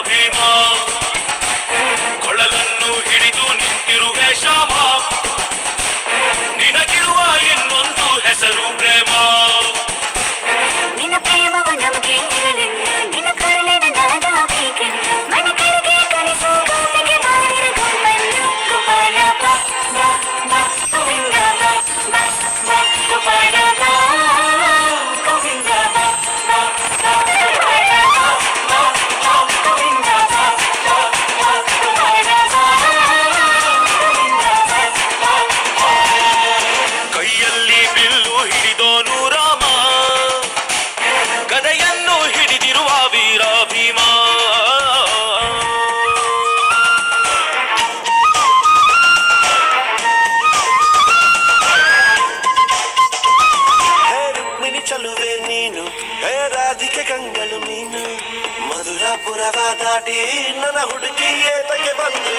People. ರಾಧಿಕೆ ಕಂಗಳು ನೀನು ಮಧುರಾಪುರವ ದಾಟಿ ನನ್ನ ಹುಡುಗಿ ಏತಕ್ಕೆ ಬಂದೆ.